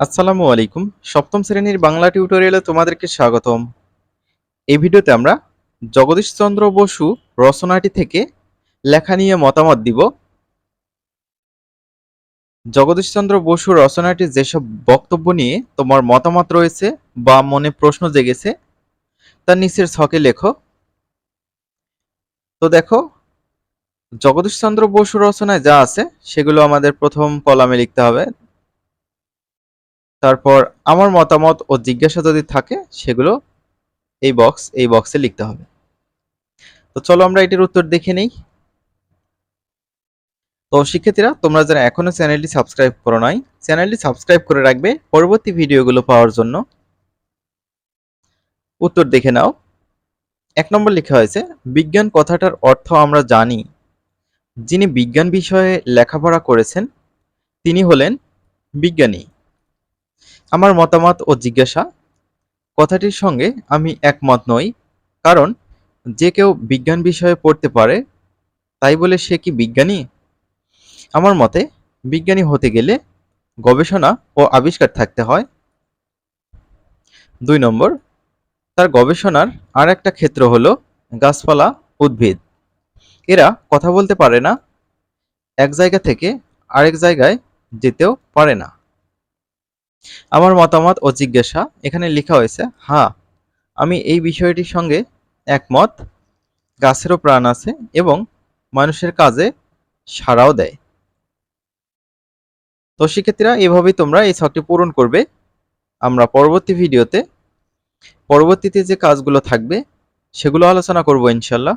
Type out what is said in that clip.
আসসালামু আলাইকুম। সপ্তম শ্রেণির বাংলা টিউটোরিয়ালে তোমাদেরকে স্বাগতম। এই ভিডিওতে আমরা জগদীশচন্দ্র বসু রচনাটি থেকে লেখা নিয়ে মতামত দিব। জগদীশচন্দ্র বসু রচনাটির যেসব বক্তব্য নিয়ে তোমার মতামত রয়েছে বা মনে প্রশ্ন জেগেছে তার নিচের ছকে লেখো। তো দেখো জগদীশচন্দ্র বসু রচনায় যা আছে সেগুলো আমাদের প্রথম কলামে লিখতে হবে। তারপর আমার মতামত ও জিজ্ঞাসা যদি থাকে, সেগুলো এই বক্স এই বক্সে লিখতে হবে। তো চলো আমরা এটির উত্তর দেখে নেই। তো শিক্ষার্থীরা, তোমরা যারা এখনও চ্যানেলটি সাবস্ক্রাইব করো নাই, চ্যানেলটি সাবস্ক্রাইব করে রাখবে। পরবর্তী ভিডিওগুলো পাওয়ার জন্য উত্তর দেখে নাও। এক নম্বর লেখা হয়েছে, বিজ্ঞান কথাটার অর্থ আমরা জানি। যিনি বিজ্ঞান বিষয়ে লেখাপড়া করেছেন, তিনি হলেন বিজ্ঞানী। আমার মতামত ও জিজ্ঞাসা। কথাটির সঙ্গে আমি একমত নই, কারণ যে কেউ বিজ্ঞান বিষয়ে পড়তে পারে, তাই বলে সে কি বিজ্ঞানী? আমার মতে, বিজ্ঞানী হতে গেলে গবেষণা ও আবিষ্কার থাকতে হয়। দুই নম্বর, তার গবেষণার আর একটা ক্ষেত্র হল গাছপালা, উদ্ভিদ। এরা কথা বলতে পারে না, এক জায়গা থেকে আরেক জায়গায় যেতেও পারে না। আমার মতামত ও জিজ্ঞাসা এখানে লেখা হয়েছে হ্যাঁ আমি এই বিষয়টির সঙ্গে একমত। গাছেরও প্রাণ আছে এবং মানুষের কাজে সাড়াও দেয়। তো শিক্ষার্থীরা এভাবেই তোমরা এই ছকটি পূরণ করবে। আমরা পরবর্তী ভিডিওতে, পরবর্তীতে যে কাজগুলো থাকবে, সেগুলো আলোচনা করব ইনশাল্লাহ।